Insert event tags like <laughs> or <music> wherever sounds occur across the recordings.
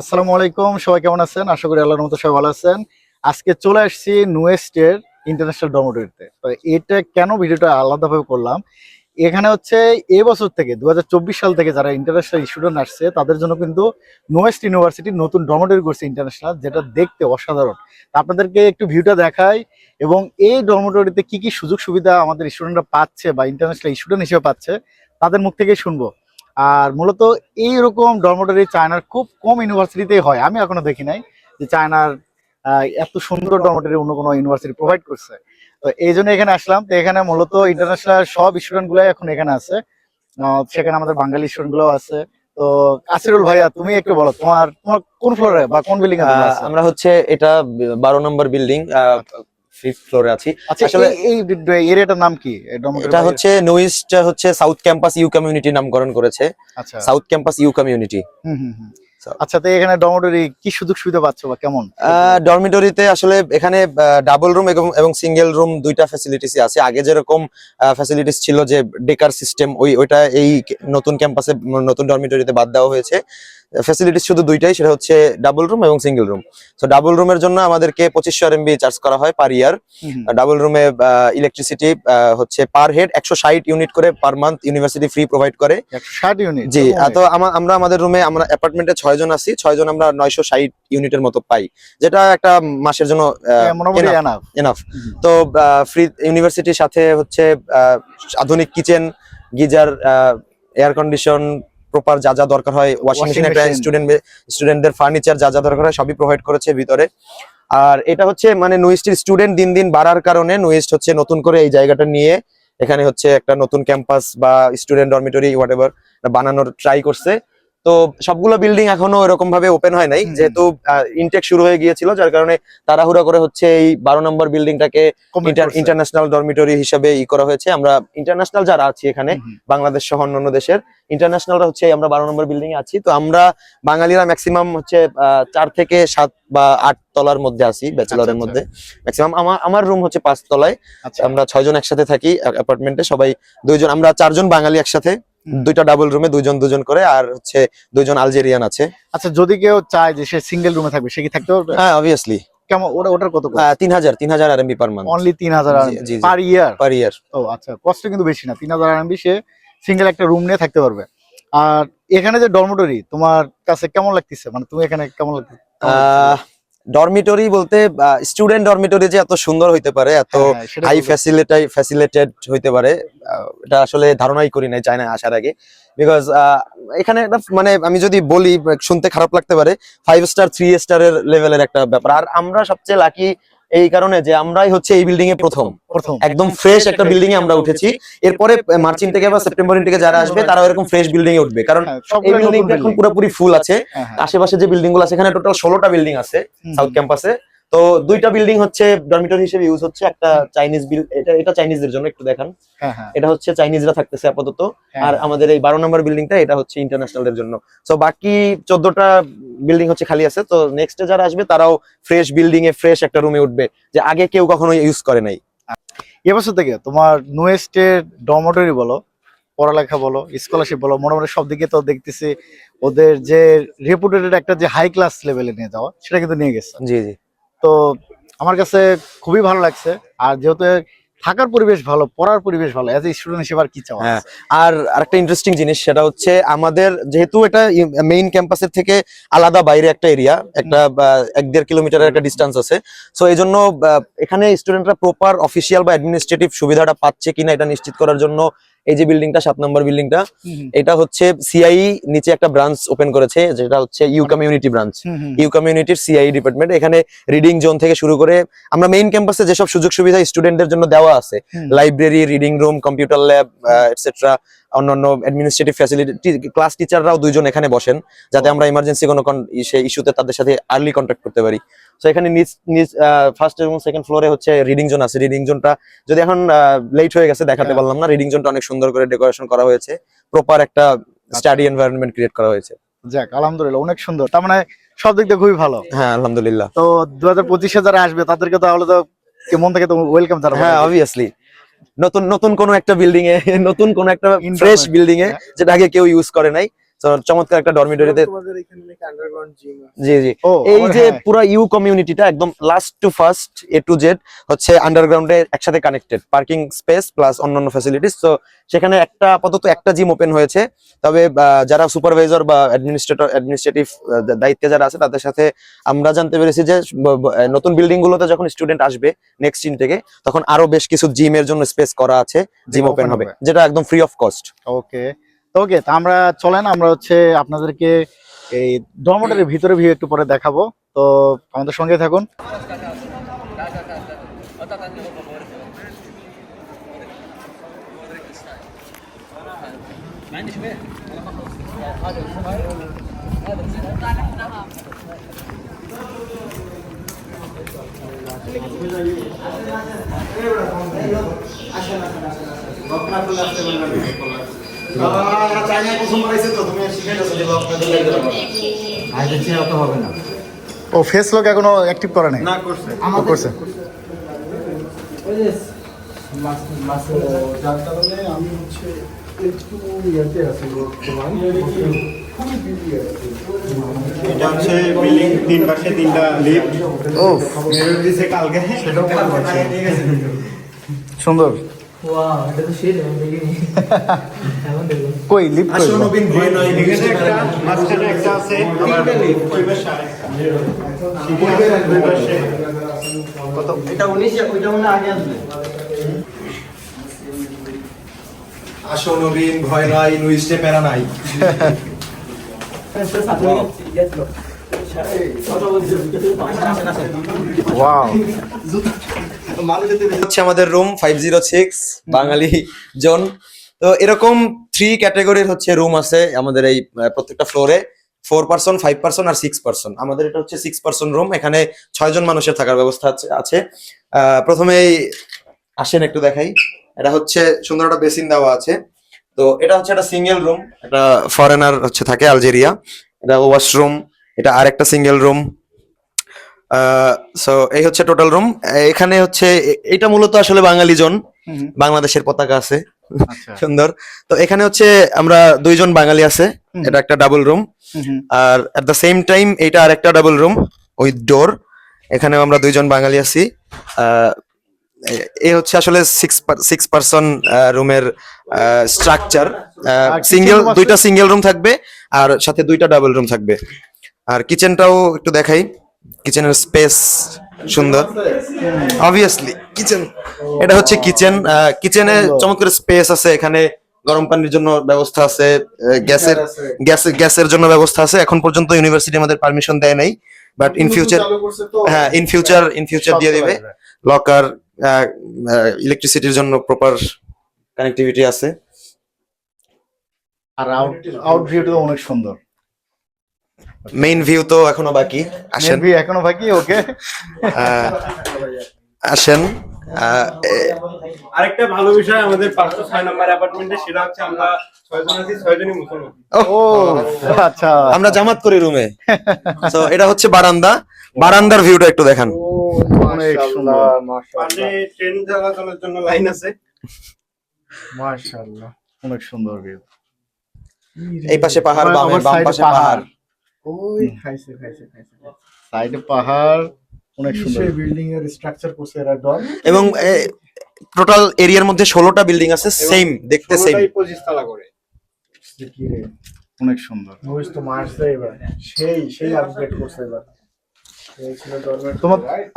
আসসালামু আলাইকুম, সবাই কেমন আছেন? আশা করি আল্লাহর মতো সবাই ভালো আছেন। আজকে চলে আসছি নুয়েস্টের ইন্টারন্যাশনাল ডরমেটরিতে তো এটা কেন ভিডিওটা আলাদাভাবে করলাম? এখানে হচ্ছে এবছর বছর থেকে দু হাজার চব্বিশ সাল থেকে যারা ইন্টারন্যাশনাল স্টুডেন্ট আসছে, তাদের জন্য কিন্তু নোয়েস্ট ইউনিভার্সিটি নতুন ডরমেটরি করছে ইন্টারন্যাশনাল যেটা দেখতে অসাধারণ। আপনাদেরকে একটু ভিউটা দেখাই, এবং এই ডরমেটরিতে কি কি সুযোগ সুবিধা আমাদের স্টুডেন্টরা পাচ্ছে বা ইন্টারন্যাশনাল স্টুডেন্ট হিসেবে পাচ্ছে, তাদের মুখ থেকে শুনব। আর মূলত এইরকম ডরমেটরি চায়নার খুব কম ইউনিভার্সিটিতেই হয়। আমি এখনও দেখি নাই যে চায়নার এত সুন্দর ডরমেটরি অন্য কোনো ইউনিভার্সিটি প্রোভাইড করছে। তো এই জন্য এখানে আসলাম। তো এখানে মূলত ইন্টারন্যাশনাল সব স্টুডেন্ট গুলাই এখন এখানে আছে। সেখানে আমাদের বাঙালি স্টুডেন্টগুলো আছে। তো কাসিরুল ভাইয়া তুমি একটু বলো তোমার তোমার কোন ফ্লোরে বা কোন বিল্ডিং আমরা হচ্ছে এটা বারো নম্বর বিল্ডিং ফিফথ ফ্লোরে আছি। আচ্ছা আসলে- এই এরিয়াটার নাম কি? এটা হচ্ছে নোইস্ট হচ্ছে সাউথ ক্যাম্পাস ইউ কমিউনিটি নামকরণ করেছে। আচ্ছা। South campus U community hmm hmm. আচ্ছা তো এখানে ডরমেটরি কি সুযোগ সুবিধা পাচ্ছ বা কেমন? ডরমিটরিতে আসলে এখানে ডাবল রুম এবং সিঙ্গেল রুম দুইটা ফ্যাসিলিটিস আছে। আগে যেরকম ফ্যাসিলিটিস ছিল যে ডেকার সিস্টেম ওই ওইটা এই নতুন ক্যাম্পাসে নতুন ডরমিটরিতে বাদ দেওয়া হয়েছে। ফ্যাসিলিটিস শুধু দুইটাই সেটা হচ্ছে ডাবল রুম এবং সিঙ্গেল রুম তো ডাবল রুমের জন্য আমাদেরকে পঁচিশশো এমবি চার্জ করা হয় পার ইয়ার। ডাবল রুমে ইলেকট্রিসিটি হচ্ছে পার হেড একশো ষাট ইউনিট করে per month university free provide করে। ষাট ইউনিট জি তো আমরা আমাদের রুমে আমরা অ্যাপার্টমেন্টে ছয় জন আছি ছয়জন আমরা নয়শো ষাট ইউনিটের মতো পাই যেটা একটা মাসের জন্য। এনাফ তো ফ্রি ইউনিভার্সিটির সাথে হচ্ছে আধুনিক kitchen geyser air condition proper যা যা দরকার হয় ওয়াশিং মেশিন একটা স্টুডেন্ট স্টুডেন্টদের ফার্নিচার যা যা দরকার হয় সবই প্রোভাইড করেছে ভিতরে। আর এটা হচ্ছে মানে নুইস্টের স্টুডেন্ট দিন দিন বাড়ার কারণে নুইস্ট হচ্ছে নতুন করে এই জায়গাটা নিয়ে এখানে হচ্ছে একটা নতুন ক্যাম্পাস বা স্টুডেন্ট ডরমিটরি হোয়াট এভার বানানোর ট্রাই করছে। তো সবগুলো বিল্ডিং এখনও এরকম ভাবে ওপেন হয় নাই। যেহেতু ইনটেক শুরু হয়ে গিয়েছিল যার কারণে তাড়াহুড়া করে হচ্ছে এই বারো নম্বর বিল্ডিংটাকে ইন্টারন্যাশনাল ডরমিটরি হিসেবে ই করা হয়েছে আমরা ইন্টারন্যাশনাল যারা আছি এখানে। বাংলাদেশ সহ অন্যান্য দেশের ইন্টারন্যাশনালরা হচ্ছে আমরা বারো নম্বর বিল্ডিং এ আছি তো আমরা বাঙালিরা ম্যাক্সিমাম হচ্ছে আহ, চার থেকে সাত বা আট তলার মধ্যে আছি ব্যাচেলরের আচ্ছা। মধ্যে ম্যাক্সিমাম আমার আমার রুম হচ্ছে পাঁচ তলায় আচ্ছা আমরা ছয়জন একসাথে থাকি অ্যাপার্টমেন্টে সবাই দুইজন আমরা চারজন বাঙালি একসাথে। দুইটা ডাবল রুমে দুইজন দুজন করে আর হচ্ছে দুইজন আলজেরিয়ান আছে। আচ্ছা যদি কেউ চায় যে সে সিঙ্গেল রুমে থাকবে সে কি থাকতে পারবে? হ্যাঁ অবভিয়াসলি কেমন ওটা ওটার কত তিন হাজার তিন হাজার আরএমবি পার মান্থ অনলি তিন হাজার। পার ইয়ার পার ইয়ার ও আচ্ছা কষ্ট কিন্তু বেশি না। তিন হাজার আরএমবি সে সিঙ্গেল একটা রুম নিয়ে থাকতে পারবে। আর এখানে যে ডরমেটরি তোমার কাছে কেমন লাগতেছে? মানে তুমি এখানে কেমন লাগতেছে? ডরমিটরি বলতে স্টুডেন্ট ডরমিটরি যে এত সুন্দর হইতে পারে এত হাই। ফ্যাসিলিটাই ফ্যাসিলিটেড হইতে পারে এটা আসলে ধারণাই করি নাই চায়না আসার আগে বিকজ এখানে একটা মানে আমি যদি বলি শুনতে খারাপ লাগতে পারে ফাইভ স্টার থ্রি স্টারের লেভেলের একটা ব্যাপার আর আমরা সবচেয়ে লাকি এই কারণে যে আমরাই হচ্ছে এই বিল্ডিং এ প্রথম। প্রথম। একদম ফ্রেশ একটা বিল্ডিং এ আমরা উঠেছি। এরপরে মার্চিন থেকে বা সেপ্টেম্বর থেকে যারা আসবে তারা এরকম ফ্রেশ বিল্ডিং এ উঠবে। কারণ হ্যাঁ, এই বিল্ডিং এখন পুরোপুরি ফুল আছে। হ্যাঁ, হ্যাঁ। আশেপাশে যে বিল্ডিংগুলো আছে এখানে টোটাল ষোলোটা বিল্ডিং আছে সাউথ ক্যাম্পাসে তো দুইটা বিল্ডিং হচ্ছে ডরমিটরি হিসেবে ইউজ হচ্ছে একটা চাইনিজ বিল এটা এটা চাইনিজদের জন্য একটু দেখান। হ্যাঁ, হ্যাঁ, এটা হচ্ছে চাইনিজরা থাকতেছে আপাতত হ্যাঁ। আর আমাদের এই বারো নম্বর বিল্ডিংটা এটা হচ্ছে ইন্টারন্যাশনালদের জন্য। তো বাকি চোদ্দটা বিল্ডিং হচ্ছে খালি আছে তো নেক্সটে যারা আসবে তারাও ফ্রেশ বিল্ডিং এ ফ্রেশ একটা রুমে উঠবে যে আগে কেউ কখনো ইউজ করে নাই। এবছর থেকে তোমার নোয়েস্টের ডরমেটরি বলো পড়ালেখা বলো স্কলারশিপ বলো মোটামুটি সব দিকে তো দেখতেছি ওদের যে রেপুটেটেড একটা যে হাই ক্লাস লেভেলে নিয়ে যাওয়া সেটা কিন্তু নিয়ে গেছে। জি জি। তো আমার কাছে খুবই ভালো লাগছে। আর যেহেতু থাকার পরিবেশ ভালো পড়ার পরিবেশ ভালো এজ এ স্টুডেন্ট হিসেবে আর কি চাওয়া? হ্যাঁ। আর আরেকটা ইন্টারেস্টিং জিনিস সেটা হচ্ছে আমাদের যেহেতু এটা মেইন ক্যাম্পাসের থেকে আলাদা বাইরে একটা এরিয়া একটা এক দেড় কিলোমিটারের একটা ডিস্টেন্স আছে। সো এই জন্য এখানে স্টুডেন্টরা প্রপার অফিসিয়াল বা অ্যাডমিনিস্ট্রেটিভ সুবিধাটা পাচ্ছে কিনা এটা নিশ্চিত করার জন্য এই যে বিল্ডিংটা সাত নম্বর বিল্ডিংটা এটা হচ্ছে সিআই নিচে একটা ব্রাঞ্চ ওপেন করেছে যেটা হচ্ছে ইউ কমিউনিটি ব্রাঞ্চ ইউ কমিউনিটির সিআই ডিপার্টমেন্ট এখানে রিডিং জোন থেকে শুরু করে আমরা মেইন ক্যাম্পাসে যেসব সুযোগ সুবিধা স্টুডেন্টদের জন্য দেওয়া আছে library reading room computer lab etcetera অন্যান্য অ্যাডমিনিস্ট্রেটিভ ফ্যাসিলিটি ক্লাস টিচাররাও দুইজন এখানে বসেন যাতে আমরা ইমার্জেন্সি কোনো ইস্যুতে তাদের সাথে আর্লি কন্ট্যাক্ট করতে পারি। তো এখানে নিচ নিচ ফার্স্ট এবং সেকেন্ড ফ্লোরে হচ্ছে রিডিং জোন আছে। রিডিং জোনটা যদি এখন লেট হয়ে গেছে দেখাতে হ্যাঁ। পারলাম না। রিডিং জোনটা অনেক সুন্দর করে ডেকোরেশন করা হয়েছে। প্রপার একটা স্টাডি এনভায়রনমেন্ট ক্রিয়েট করা হয়েছে। যাক আলহামদুলিল্লাহ অনেক সুন্দর। তার মানে সব দিক দিয়ে খুবই ভালো। হ্যাঁ আলহামদুলিল্লাহ। তো দু হাজার পঁচিশে যারা আসবে তাদেরকে তাহলে তো মন থেকে তো ওয়েলকাম জানাব। হ্যাঁ অবভিয়াসলি নতুন নতুন কোন একটা বিল্ডিং এ নতুন কোন একটা ফ্রেশ বিল্ডিং এ। যেটা আগে কেউ ইউজ করে নাই। তো চমৎকার একটা ডরমিটরিতে জিম জি জি। এই যে হ্যাঁ। পুরো ইউ কমিউনিটিটা একদম last to first A to Z হচ্ছে আন্ডারগ্রাউন্ডে একসাথে কানেক্টেড পার্কিং স্পেস প্লাস অন্যান্য ফ্যাসিলিটিস তো সেখানে একটা আপাতত একটা জিম ওপেন হয়েছে। তবে যারা সুপারভাইজার বা অ্যাডমিনিস্ট্রেটর অ্যাডমিনিস্ট্রেটিভ দায়িত্বে যারা আছে তাদের সাথে আমরা জানতে পেরেছি যে নতুন বিল্ডিং গুলোতে যখন স্টুডেন্ট আসবে নেক্সট ইন থেকে তখন আরও বেশ কিছু জিমের জন্য স্পেস করা আছে জিম ওপেন হবে হবে। যেটা একদম free of cost okay okay, তা আমরা চলেন, আমরা হচ্ছে আপনাদেরকে এই ডরমোটারের ভিতরে ভিউ একটু পরে দেখাবো। তো আমাদের সঙ্গে থাকুন। ও ফেস লক এখনও অ্যাক্টিভ করে নাই? না করছে। ও করছে। যার কারণে আমি হচ্ছে একটু ইয়েতে আছি বর্তমান। খুবই বিজি আছি। এটা হচ্ছে বিল্ডিং তিন পাশে তিনটা লিফট ও। মেরুর দিছে কালকে। সেটাও সুন্দর। কই কই? নবীন ভয় নয় একটা মাঝখানে আছে। এটা ওইটা মনে আগে আসবে। আসো নবীন ভয় নাই নুইস্টে প্যারা নাই। ওয়াও হচ্ছে আমাদের room five zero six Bengali জন। তো এরকম থ্রি ক্যাটাগরির হচ্ছে রুম আছে আমাদের এই প্রত্যেকটা ফ্লোরে ফোর পার্সন ফাইভ পার্সন আর সিক্স পার্সন আমাদের এটা হচ্ছে সিক্স পার্সন রুম এখানে ছয় জন মানুষের থাকার ব্যবস্থা আছে- প্রথমেই আসেন একটু দেখাই। এটা হচ্ছে, সুন্দর একটা বেসিন দেওয়া আছে। তো এটা হচ্ছে একটা সিঙ্গেল রুম এটা ফরেনার হচ্ছে, থাকে আলজেরিয়া। এটা ওয়াশরুম এটা আর একটা সিঙ্গেল রুম সো এই হচ্ছে টোটাল রুম এখানে হচ্ছে এটা মূলত আসলে বাঙালি জন বাংলাদেশের পতাকা আছে। আচ্ছা। <laughs> সুন্দর। তো এখানে হচ্ছে আমরা দুইজন বাঙালি আছে এটা একটা ডাবল রুম। আর এট দ্য সেম টাইম এটা আর একটা ডাবল রুম উইথ ডোর এখানেও আমরা দুইজন বাঙালি আছি। এই হচ্ছে আসলে সিক্স সিক্স পার্সন রুমের স্ট্রাকচার সিঙ্গেল দুইটা সিঙ্গেল রুম থাকবে আর সাথে দুইটা ডাবল রুম থাকবে। আর কিচেনটাও একটু দেখাই। কিচেনের স্পেস সুন্দর। অবভিয়াসলি কিচেন এটা হচ্ছে কিচেন কিচেনে। চমৎকার স্পেস আছে এখানে গরম পানির জন্য ব্যবস্থা আছে গ্যাসের গ্যাস গ্যাসের জন্য ব্যবস্থা আছে। এখন পর্যন্ত ইউনিভার্সিটি আমাদের পারমিশন দেয় নাই বাট ইন ফিউচার হ্যাঁ ইন ফিউচার ইন ফিউচার দিয়ে দিবে। লকার ইলেকট্রিসিটির জন্য প্রপার কানেক্টিভিটি আছে। আর আউট আউট ভিউটা অনেক সুন্দর। মেইন ভিউ তো এখনও বাকি। আসেন। মেবি এখনও বাকি ওকে আহ, আসেন। আরেকটা ভালো বিষয় আমাদের পাঁচশো ছয় নম্বর অ্যাপার্টমেন্টে সেটা হচ্ছে আমরা ছয়জন আছি ছয়জনই মুসলমান। আচ্ছা। আমরা জামাত করি রুমে তো এটা হচ্ছে বারান্দা। বারান্দার ভিউটা একটু দেখান। ও অনেক মাশাআল্লাহ সুন্দর। পাশে মাশাআল্লাহ ট্রেন চলাচলের জন্য লাইন আছে। মাশাআল্লাহ অনেক সুন্দর ভিউ এই পাশে পাহাড় বামে বাম পাশে পাহাড়। ওই খাইছে খাইছে খাইছে সাইডে পাহাড় অনেক সুন্দর। বিল্ডিং এর স্ট্রাকচার করছে এরা ডন এবং টোটাল এরিয়ার মধ্যে ষোলোটা বিল্ডিং আছে সেম দেখতে সেম পঁচিশ তলা করে। অনেক সুন্দর। নইস তো মারছে এবার। সেই সেই আপগ্রেড করছে এবার।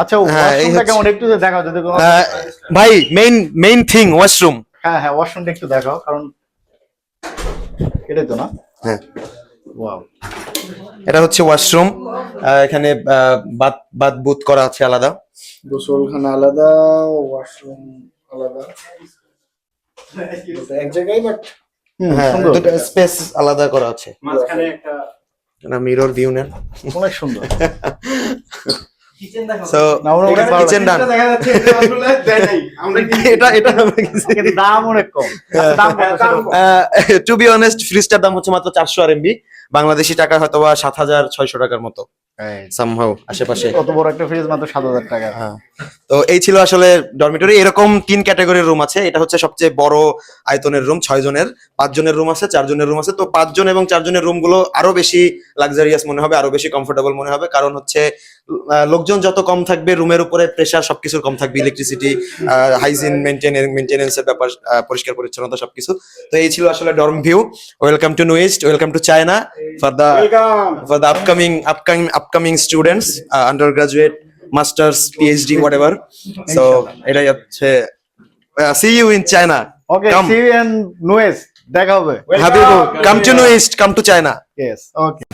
আচ্ছা হ্যাঁ, কোনো ভাই মেইন মেইন থিং ওয়াশরুম হ্যাঁ হ্যাঁ ওয়াশরুমটা একটু দেখাও কারণ এটাই তো না? হ্যাঁ। ওয়াও এটা হচ্ছে ওয়াশরুম এখানে বাথ বুথ করা আছে আলাদা। গোসলখানা আলাদা ওয়াশরুম আলাদা। এক জায়গায় বাট হুম, হ্যাঁ দুটো স্পেস আলাদা করা আছে। মাঝখানে একটা মিরর ভিউ নেন। অনেক সুন্দর। সো না, ওরা অনেক ভালো কিচেন ডান এটা আসলে দেয় নাই। আমরা কি <laughs> এটা দাম অনেক কম। টু বি অনেস্ট ফ্রিজটার দাম হচ্ছে মাত্র চারশো আর এমবি বাংলাদেশি টাকা হয়তো বা সাত হাজার ছয়শো টাকার মতো। সামহাউ আশেপাশে। কত বড় একটা ফ্রিজ মাত্র সাত হাজার টাকা। হ্যাঁ। তো এই ছিল আসলে ডরমিটরি এরকম তিন ক্যাটাগরির রুম আছে। এটা হচ্ছে সবচেয়ে বড় আয়তনের রুম ছয় জনের। পাঁচ জনের রুম আছে চার জনের রুম আছে। তো পাঁচজন এবং চারজনের রুমগুলো আরও বেশি লাক্সারিয়াস মনে হবে আরও বেশি কমফোর্টেবল মনে হবে। কারণ হচ্ছে লোকজন যত কম থাকবে রুমের উপরে প্রেশার সবকিছুর কম থাকবে। ইলেকট্রিসিটি হাইজিন মেনটেন মেনটেনেন্সের ব্যাপার পরিষ্কার পরিচ্ছন্নতা সবকিছু। তো এই ছিল আসলে dorm view welcome to নোয়েস্ট welcome to China for the for the upcoming upcoming upcoming students uh, undergraduate masters phd whatever so এটাই হচ্ছে uh, see you in china okay Come. See and noise দেখা হবে habibu come to noist come to china yes okay